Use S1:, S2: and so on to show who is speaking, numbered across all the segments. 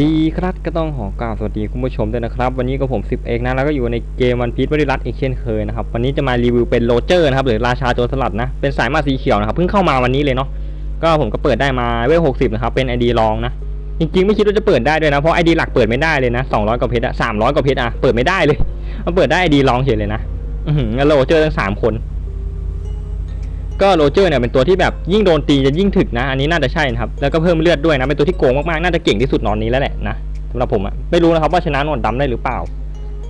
S1: ดีครับก็ต้องขอกราบสวัสดีคุณผู้ชมด้วยนะครับ วันนี้ก็ผม10เอกนะแล้วก็อยู่ในเกมวันพีชบริรัตอีกเช่นเคยนะครับวันนี้จะมารีวิวเป็นโรเจอร์นะครับหรือราชาโจรสลัดนะเป็นสายมาสีเขียวนะครับเพิ่งเข้ามาวันนี้เลยเนาะก็ผมก็เปิดได้มาเวล60นะครับเป็นไอดีลองนะจริงๆไม่คิดว่าจะเปิดได้ด้วยนะเพราะไอดีหลักเปิดไม่ได้เลยนะ200กว่าเพชรอะ300กว่าเพชรอะเปิดไม่ได้เลยมันเปิดได้ไอดีลองเฉยเลยนะอือหือล้วโรเจอร์ทั้งสามคน ก็โรเจอร์เนี่ยเป็นตัวที่แบบยิ่งโดนตีจะยิ่งถึกนะ อันนี้น่าจะใช่นะครับ แล้วก็เพิ่มเลือดด้วยนะ เป็นตัวที่โกงมากๆ น่าจะเก่งที่สุดนอนนี้แล้วแหละนะสำหรับผมอะไม่รู้นะครับว่าชนะหนวดดำได้หรือเปล่า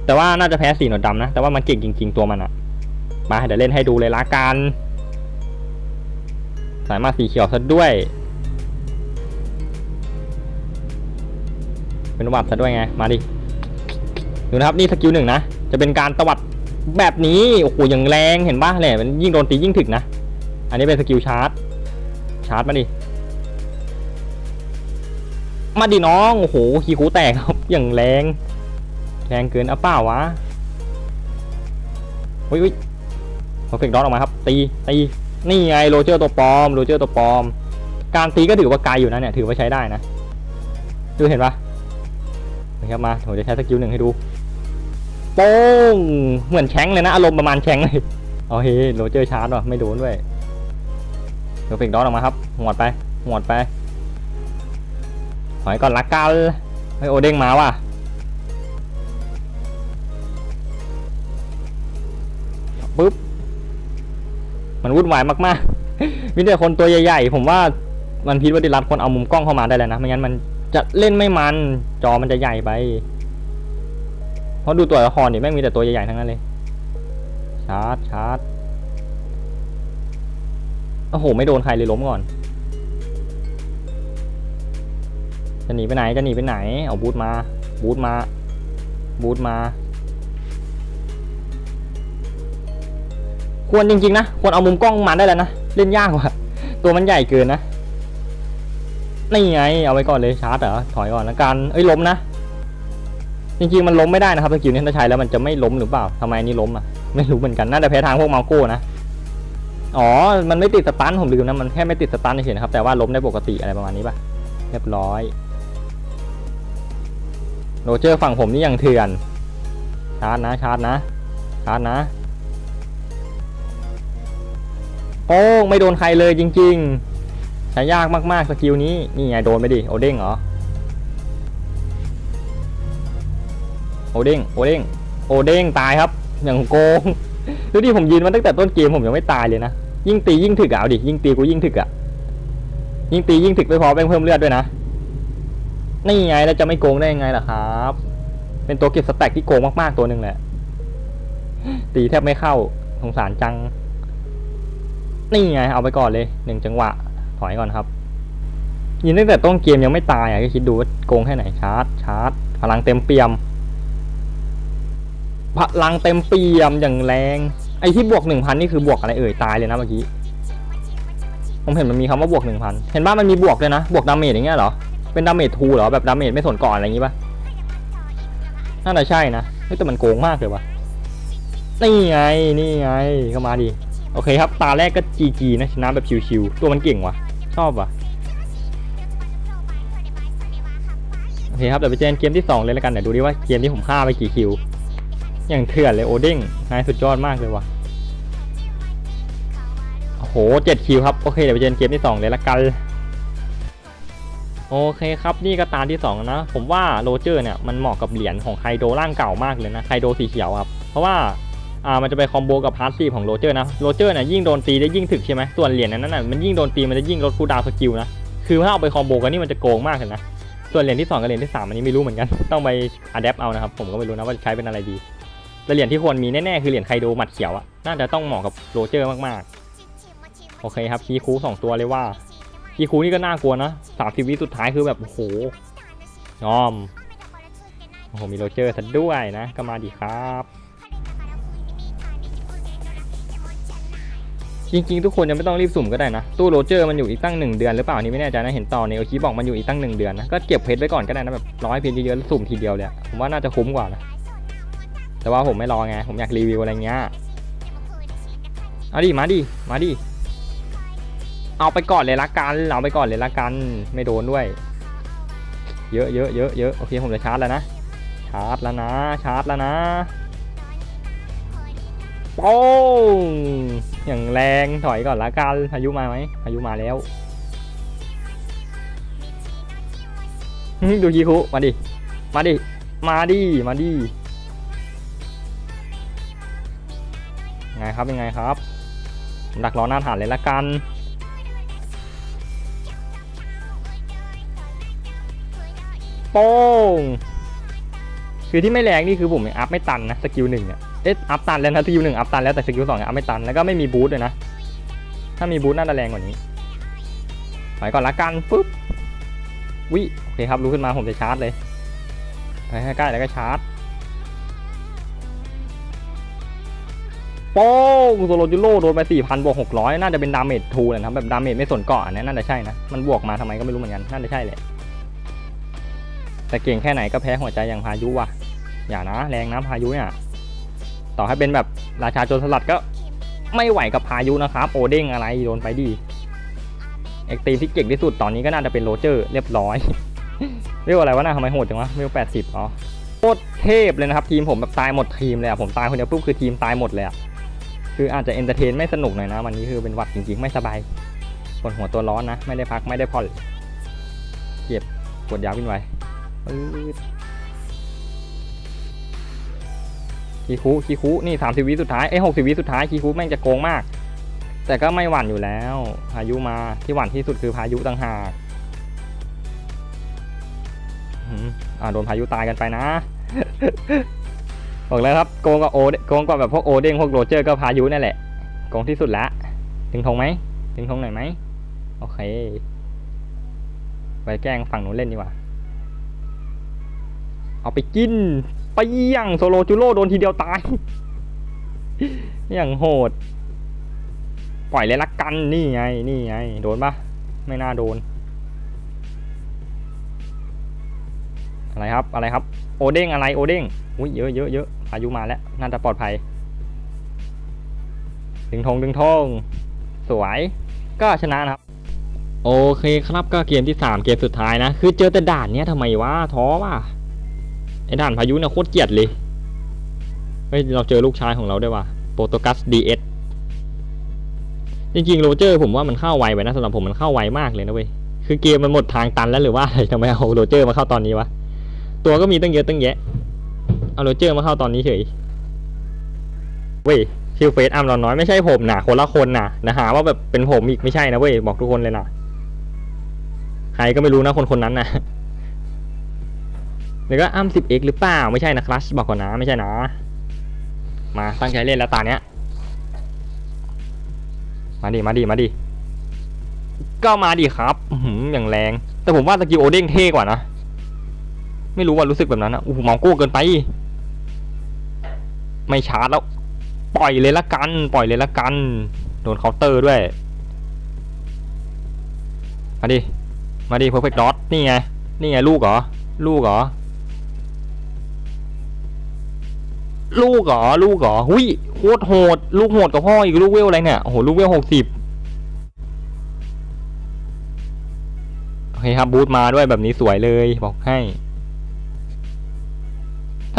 S1: แต่ว่าน่าจะแพ้สีหนวดดำนะ แต่ว่ามันเก่งจริง ๆตัวมันอะมาเดี๋ยวเล่นให้ดูเลยละกัน สายมาสีเขียวซะด้วย เป็นวัดซะด้วยไง มาดิ ดูนะครับนี่สกิลหนึ่งนะ จะเป็นการตวัดแบบนี้ โอ้โหอย่างแรงเห็นป่ะแหละมันยิ่งโดนตียิ่งถึกนะ อันนี้เป็นสกิลชาร์จ ชาร์จมาดิ มาดิน้อง โอ้โหคีคูแตกครับ อย่างแรง แรงเกินเอาเปล่าวะวิวิพอเฟกดอทออกมาครับ ตี ตี นี่ไงโรเจอร์ตัวปลอม โรเจอร์ตัวปลอม การตีก็ถือว่าไกลอยู่นะเนี่ย ถือว่าใช้ได้นะ ดูเห็นปะนะครับมา ผมจะใช้สกิลหนึ่งให้ดูโป้งเหมือนแชงเลยนะ อารมณ์ประมาณแชงเลย เอาเฮ้โรเจอร์ชาร์จว่ะ ไม่โดนด้วย เดี๋ยวเฟกดอทออกมาครับหวดไปหวดไปถอยก่อนละกันไอโอเด้งมาว่ะปึ๊บมันวุ่นวายมากๆมีแต่คนตัวใหญ่ๆ ผมว่ามันพิษวัติรัตคนเอามุมกล้องเข้ามาได้แล้วนะ ไม่งั้นมันจะเล่นไม่มันจอมันจะใหญ่ไป เพราะดูตัวละครนี่แม่งมีแต่ตัวใหญ่ๆทั้งนั้นเลย ชาร์จชาร์จ อ้โห ไม่โดนใครเลยล้มก่อน จะหนีไปไหน จะหนีไปไหน เอาบูทมา บูทมา บูทมา ควรจริงๆนะ ควรเอามุมกล้องมาได้แล้วนะ เล่นยากกว่าตัวมันใหญ่เกินนะ นี่ไง เอาไว้ก่อนเลยชาร์จเหรอ ถอยก่อนแล้วกัน เอ้ยล้มนะ จริงๆมันล้มไม่ได้นะครับสกิลนี้ถ้าใช้แล้วมันจะไม่ล้มหรือเปล่าทำไมอันนี่ล้มอะ ไม่รู้เหมือนกัน น่าจะแพ้ทางพวกมาโก้นะ อ๋อ มันไม่ติดสตันผมลืมนะ มันแค่ไม่ติดสตันเฉยๆนะครับ แต่ว่าล้มได้ปกติอะไรประมาณนี้ป่ะ เรียบร้อย โรเจอร์ฝั่งผมนี่ยังเถื่อน ชาร์จนะ ชาร์จนะ ชาร์จนะโอ้งไม่โดนใครเลยจริงๆ ใช้ยากมากๆสกิลนี้ นี่ไงโดนไปดิ โอเด้งเหรอ โอเด้ง โอเด้ง โอเด้งตายครับ อย่างโกงดูดิผมยืนมาตั้งแต่ต้นเกมผมยังไม่ตายเลยนะ ยิ่งตียิ่งถึกอะเอาดิยิ่งตีกูยิ่งถึกอะยิ่งตียิ่งถึกไม่พอแม่งเพิ่มเลือดด้วยนะนี่ไงแล้วจะไม่โกงได้ยังไงล่ะครับ เป็นตัวเก็บสแต็กที่โกงมากๆตัวหนึ่งแหละตีแทบไม่เข้าสงสารจัง นี่ไงเอาไปก่อนเลยหนึ่งจังหวะ ถอยก่อนครับยินตั้งแต่ต้นเกมยังไม่ตายอะก็คิดดูว่าโกงแค่ไหนชาร์จชาร์จพลังเต็มเปี่ยมพลังเต็มเปี่ยมอย่างแรง ไอ้ที่บวกหนึ่งพันนี่คือบวกอะไรเอ่ยตายเลยนะเมื่อกี้ผมเห็นมันมีคำว่าบวกหนึ่งพันเห็นว่ามันมีบวกด้วยนะบวกดาเมจอย่างเงี้ยเหรอเป็นดาเมจทูเหรอแบบดาเมจไม่สนก่อนอะไรอย่างงี้ปะน่าจะใช่นะแต่มันโกงมากเลยวะนี่ไงนี่ไงเข้ามาดิโอเคครับตาแรกก็จีจีนะชนะแบบชิวๆตัวมันเก่งว่ะชอบว่ะโอเคครับเดี๋ยวไปเจนเกมที่ 2 เลยแล้วกันเดี๋ยวดูดิว่าเกมที่ผมฆ่าไปกี่คิว อย่างเถื่อนเลยโอเด้งนายสุดยอดมากเลยว่ะโอ้โหเจ็ดคิวครับ โอเคเดี๋ยวไปเจนเกมที่2เลยละกันโอเคครับนี่ก็ตาที่2นะผมว่าโรเจอร์เนี่ยมันเหมาะกับเหรียญของไคโดร่างเก่ามากเลยนะไคโดสีเขียวครับเพราะว่าอ่ามันจะไปคอมโบกับพาร์ทซีของโรเจอร์นะโรเจอร์เนี่ยยิ่งโดนตีได้ยิ่งถึกใช่ไหมส่วนเหรียญนั้นน่ะมันยิ่งโดนตีมันจะยิ่งลดคูดาวสกิลนะคือถ้าเอาไปคอมโบกันนี่มันจะโกงมากเลยนะส่วนเหรียญที่สองกับเหรียญที่สามอันนี้ไม่รู้เหมือนกันต้องไปอัดแอปเอานะครับผมก็ไม่รู้นะว่าจะใช้เป็นอะไรดี แต่เหรียญที่ควรมีแน่ๆคือเหรียญไคโดหมัดเขียวอะน่าจะต้องเหมาะกับโรเจอร์มากๆ โอเคครับคีคูสองตัวเลยว่าคีคูนี่ก็น่ากลัวนะสามสิบวิสุดท้ายคือแบบโอ้โหยอมโอ้โหมีโรเจอร์ซะด้วยนะ ก็มาดีครับจริงๆ ทุกคนยังไม่ต้องรีบสุ่มก็ได้นะ ตู้โรเจอร์มันอยู่อีกตั้งหนึ่งเดือนหรือเปล่านี่ไม่แน่ใจนะเห็นต่อในโอชิบอกมันอยู่อีกตั้งหนึ่งเดือนนะก็เก็บเพชรไว้ก่อนก็ได้นะแบบร้อยเพชรเยอะๆแล้วสุ่มทีเดียวเลยผมว่าน่าจะคุ้มกว่านะ แต่ว่าผมไม่รอไง ผมอยากรีวิวอะไรเงี้ย เอาดิ มาดิ มาดิ เอาไปก่อนเลยละกัน เอาไปก่อนเลยละกัน ไม่โดนด้วย เยอะเยอะเยอะเยอะโอเค ผมจะชาร์จแล้วนะ ชาร์จแล้วนะ ชาร์จแล้วนะโป้งอย่างแรงถอยก่อนละกันพายุมาไหมพายุมาแล้วดูคีคุมาดิ มาดิ มาดิ มาดิ ไงครับยังไงครับดักรอหน้าฐานเลยละกันโป้งคือที่ไม่แรงนี่คือผมอัพไม่ตันนะสกิลหนึ่งเนี่ยเอ๊ะอัพตันแล้วนะสกิลหนึ่งอัพตันแล้วแต่สกิลสองอัพไม่ตันแล้วก็ไม่มีบูทเลยนะถ้ามีบูทน่าจะแรงกว่านี้ไปก่อนละกันปุ๊บวิโอเคครับรู้ขึ้นมาผมจะชาร์จเลยไปให้ใกล้แล้วก็ชาร์จ โป้งโซโลจูโร่โดนไป4,000บวก600 น่าจะเป็นดาเมจทูเลยนะครับแบบดาเมจไม่สนเกาะนนี้น่าจะใช่นะ มันบวกมาทำไมก็ไม่รู้เหมือนกัน น่าจะใช่แหละ แต่เก่งแค่ไหนก็แพ้หัวใจอย่างพายุว่ะ อย่านะ แรงนะพายุเนี่ยต่อให้เป็นแบบราชาโจรสลัดก็ไม่ไหวกับพายุนะครับโอเด้งอะไรโดนไปดีเอ็กตีมที่เก่งที่สุดตอนนี้ก็น่าจะเป็นโรเจอร์เรียบร้อยเรียกว่าอะไรวะน่าทำไมโหดจังวะเรียกแปดสิบอ๋อโคตรเทพเลยนะครับ ทีมผมแบบตายหมดทีมเลยอะผมตายคนเดียวปุ๊บคือทีมตายหมดเลยอะ คืออาจจะเอนเตอร์เทนไม่สนุกหน่อยนะวันนี้คือเป็นหวัดจริงๆ ไม่สบายปวดหัวตัวร้อนนะ ไม่ได้พักไม่ได้ผ่อนเก็บปวดยาวิ่งไว้คีคุคีคุนี่สามสิบวิสุดท้ายเอ้หกสิบวิสุดท้ายคีคุแม่งจะโกงมาก แต่ก็ไม่หวั่นอยู่แล้ว พายุมาที่หวั่นที่สุดคือพายุต่างหากอ่าโดนพายุตายกันไปนะ บอกแล้วครับโกงกับโอโกงกับแบบพวกโอเด้งพวกโรเจอร์ก็พายุนั่นแหละโกงที่สุดละถึงธงไหมถึงธงหน่อยไหมโอเค ไปแกล้งฝั่งนู้นเล่นดีกว่า เอาไปกินไปย่างโซโลจูโร่โดนทีเดียวตายอย่างโหด ปล่อยเลยละกันนี่ไงนี่ไงโดนปะไม่น่าโดน อะไรครับอะไรครับ โอเด้งอะไรโอเด้งอุ้ยเยอะเยอะเยอะ พายุมาแล้ว น่าจะปลอดภัย ดึงธงดึงธงสวย ก็ชนะนะครับ โอเคครับก็เกมที่ 3 เกมสุดท้ายนะ คือเจอแต่ด่านเนี้ยทำไมวะท้อว่ะไอ้ด่านพายุเนี่ยโคตรเกลียดเลยเฮ้ยเราเจอลูกชายของเราได้วยว่ะโปรโตกัสดีเอสจริงๆโรเจอร์ผมว่ามันเข้าไวไปนะสำหรับผมมันเข้าไวมากเลยนะเว้ยคือเกมมันหมดทางตันแล้วหรือว่าอะไรทำไมเอาโรเจอร์มาเข้าตอนนี้วะตัวก็มีตั้งเยอะตั้งแยะ เอาโรเจอร์มาเข้าตอนนี้เฉยเว้ยชื่อเฟซอัมเราน้อยไม่ใช่ผมนะคนละคนนะนะหาว่าแบบเป็นผมอีกไม่ใช่นะเว้ยบอกทุกคนเลยนะใครก็ไม่รู้นะคนคนนั้นนะหรือก็อัม 10x หรือเปล่าไม่ใช่นะคลัชบอกก่อนนะไม่ใช่นะ มาตั้งใจเล่นแล้วตาเนี้ย มาดิมาดิมาดิก็มาดิครับอื้อหืออย่างแรง แต่ผมว่าสกิลโอเด้งเท่กว่านะ ไม่รู้ว่ารู้สึกแบบนั้นนะอู้หูมาโก้เกินไป ไม่ชาร์จแล้ว ปล่อยเลยละกัน ปล่อยเลยละกัน โดนเคาน์เตอร์ด้วย มาดิ มาดิเพอร์เฟกต์ดอทนี่ไง นี่ไงลูกเหรอ ลูกเหรอ ลูกเหรอ ลูกเหรอ หุยโคตรโหด ลูกโหดกับพ่ออีกลูกเวลอะไรเนี่ย โอ้โห ลูกเวลหกสิบโอเคครับบูทมาด้วยแบบนี้สวยเลยบอกให้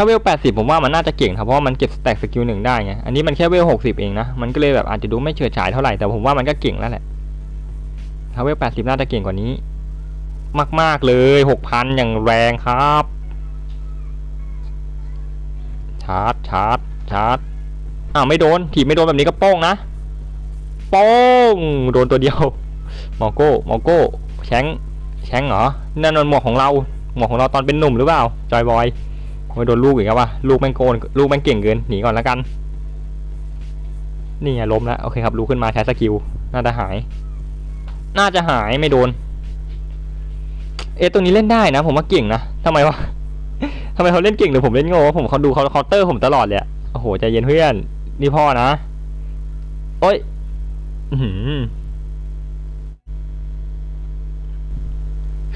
S1: ถ้าเวลแปดสิบผมว่ามันน่าจะเก่งครับเพราะมันเก็บสแต็กสกิลหนึ่งได้ไงอันนี้มันแค่เวลหกสิบเองนะ มันก็เลยแบบอาจจะดูไม่เฉิดฉายเท่าไหร่แต่ผมว่ามันก็เก่งแล้วแหละถ้าเวลแปดสิบน่าจะเก่งกว่านี้ มาก ๆ เลยหกพันอย่างแรงครับ ชาร์จชาร์จชาร์จอ้าวไม่โดนถีบไม่โดนแบบนี้ก็โป้งนะโป้งโดนตัวเดียวมอโก้มอโก้แชงแชงเหรอนั่นมันหมวกของเราหมวกของเราตอนเป็นหนุ่มหรือเปล่าจอยบอย ไม่โดนลูกอีกแล้ววะลูกแม่งโกนลูกแม่งเก่งเกินหนีก่อนแล้วกัน นี่ไงล้มแล้วโอเคครับลุกขึ้นมาใช้สกิลน่าจะหาย น่าจะหายไม่โดน เอตัวนี้เล่นได้นะ ผมว่าเก่งนะทำไมวะทำไมเขาเล่นเก่งหรือผมเล่นโง่วะผมเขาดูเขาเคาน์เตอร์ผมตลอดเลยโอ้โหใจเย็นเพื่อนนี่พ่อนะโอ้ย อื้อหือ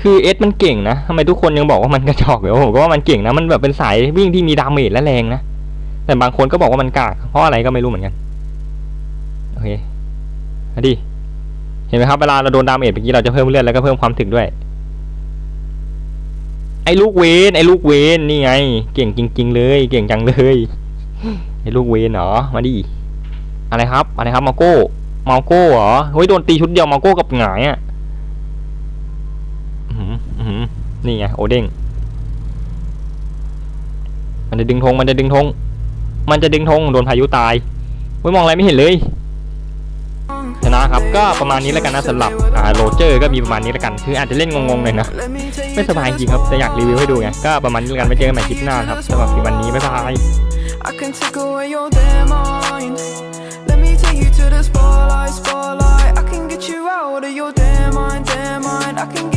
S1: คือเอสมันเก่งนะทำไมทุกคนยังบอกว่ามันกระจอกอยู่ผมก็ว่ามันเก่งนะ มันแบบเป็นสายวิ่งที่มีดาเมจและแรงนะ แต่บางคนก็บอกว่ามันกาก เพราะอะไรก็ไม่รู้เหมือนกัน โอเคมาดิเห็นไหมครับ เวลาเราโดนดาเมจเมื่อกี้เราจะเพิ่มเลือดแล้วก็เพิ่มความถึกด้วย ไอ้ลูกเวนไอ้ลูกเวนนี่ไง เก่งจริง ๆ เลย เก่งจังเลย ไอ้ลูกเวนเหรอ มาดิ อะไรครับ อะไรครับมาโก้มาโก้เหรอ เฮ้ยโดนตีชุดเดียวมาโก้กับหงายอะอหืออื้อหือ นี่ไงโอเด้งมันจะดึงธงมันจะดึงธงมันจะดึงธงโดนพายุตายเฮ้ยมองอะไรไม่เห็นเลยชนะครับก็ประมาณนี้แล้วกันนะสำหรับโรเจอร์ก็มีประมาณนี้แล้วกัน คืออาจจะเล่นงงๆหน่อยนะ ไม่สบายจริงครับแต่อยากรีวิวให้ดูไงก็ประมาณนี้แล้วกันไว้เจอกันใหม่คลิปหน้าครับสำหรับวันนี้บ๊ายบาย
S2: I can take away your damn mind. Let me take you to the spotlight, spotlight. I can get you out of your damn mind, damn mind. I can